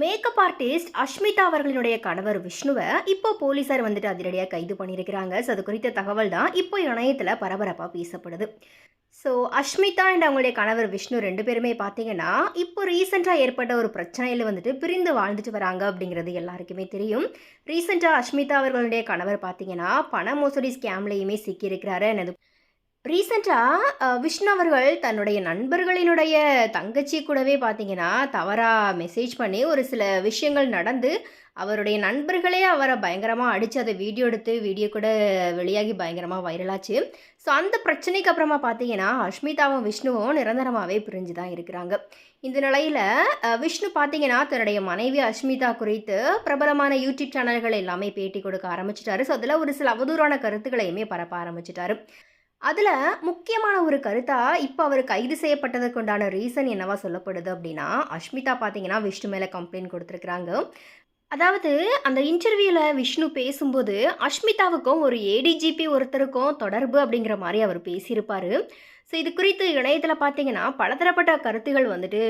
Makeup artist Ashmita அவர்களினுடைய கணவர் விஷ்ணுவை இப்போ போலீசார் வந்துட்டு அதிரடியாக கைது பண்ணியிருக்கிறாங்க. ஸோ அது குறித்த தகவல் தான் இப்போ இணையத்தில் பரபரப்பாக பேசப்படுது. ஸோ அஷ்மிதா அண்ட் அவங்களுடைய கணவர் விஷ்ணு ரெண்டு பேருமே பார்த்தீங்கன்னா இப்போ ரீசெண்டாக ஏற்பட்ட ஒரு பிரச்சனையில் வந்துட்டு பிரிந்து வாழ்ந்துட்டு வராங்க அப்படிங்கிறது எல்லாருக்குமே தெரியும். ரீசெண்டாக அஷ்மிதா அவர்களுடைய கணவர் பார்த்தீங்கன்னா பண மோசடி ஸ்கேம்லேயுமே சிக்கியிருக்கிறாரு. எனது ரீசெண்டாக விஷ்ணு அவர்கள் தன்னுடைய நண்பர்களினுடைய தங்கச்சி கூடவே பார்த்தீங்கன்னா தவறாக மெசேஜ் பண்ணி ஒரு சில விஷயங்கள் நடந்து அவருடைய நண்பர்களே அவரை பயங்கரமாக அடித்து அதை வீடியோ எடுத்து வீடியோ கூட வெளியாகி பயங்கரமாக வைரலாச்சு ஸோ அந்த பிரச்சனைக்கு அப்புறமா பார்த்தீங்கன்னா அஷ்மிதாவும் விஷ்ணுவும் நிரந்தரமாகவே பிரிஞ்சு தான் இருக்கிறாங்க. இந்த நிலையில் விஷ்ணு பார்த்தீங்கன்னா தன்னுடைய மனைவி அஷ்மிதா குறித்து பிரபலமான யூடியூப் சேனல்கள் எல்லாமே பேட்டி கொடுக்க ஆரம்பிச்சிட்டாரு. ஸோ அதில் ஒரு சில அவதூறான கருத்துக்களையுமே பரப்ப ஆரம்பிச்சிட்டாரு. அதில் முக்கியமான ஒரு கருத்தாக இப்போ அவர் கைது செய்யப்பட்டதுக்கு உண்டான ரீசன் என்னவா சொல்லப்படுது அப்படின்னா அஷ்மிதா பார்த்தீங்கன்னா விஷ்ணு மேலே கம்ப்ளைண்ட் கொடுத்துருக்குறாங்க. அதாவது அந்த இன்டர்வியூவில் விஷ்ணு பேசும்போது அஷ்மிதாவுக்கும் ஒரு ஏடிஜிபி ஒருத்தருக்கும் தொடர்பு அப்படிங்கிற மாதிரி அவர் பேசியிருப்பார். ஸோ இது குறித்து இணையத்தில் பார்த்தீங்கன்னா பலதரப்பட்ட கருத்துகள் வந்துட்டு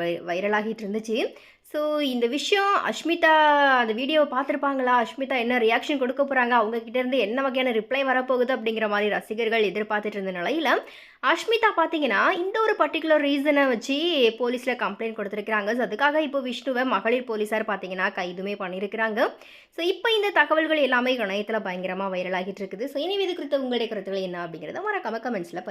வை வைரலாகிட்டு இருந்துச்சு. ஸோ இந்த விஷயம் அஷ்மிதா அந்த வீடியோவை பார்த்துருப்பாங்களா? அஷ்மிதா என்ன ரியாக்ஷன் கொடுக்க போகிறாங்க அவங்கக்கிட்டேருந்து என்ன வகையான ரிப்ளை வரப்போகுது அப்படிங்கிற மாதிரி ரசிகர்கள் எதிர்பார்த்துட்டு இருந்த நிலையில் அஷ்மிதா பார்த்தீங்கன்னா இந்த ஒரு பர்டிகுலர் ரீசனை வச்சு போலீஸில் கம்ப்ளைண்ட் கொடுத்துருக்குறாங்க. ஸோ அதுக்காக இப்போ விஷ்ணுவை மகளிர் போலீஸார் பார்த்தீங்கன்னா கைதுமே பண்ணியிருக்கிறாங்க ஸோ இப்போ இந்த தகவல்கள் எல்லாமே இணையத்தில் பயங்கரமாக வைரலாகிட்டு இருக்குது. ஸோ இனி இது குறித்த உங்களுடைய கருத்துக்கள் என்ன அப்படிங்கிறத மறக்காம கமெண்ட்ஸில் பதிவு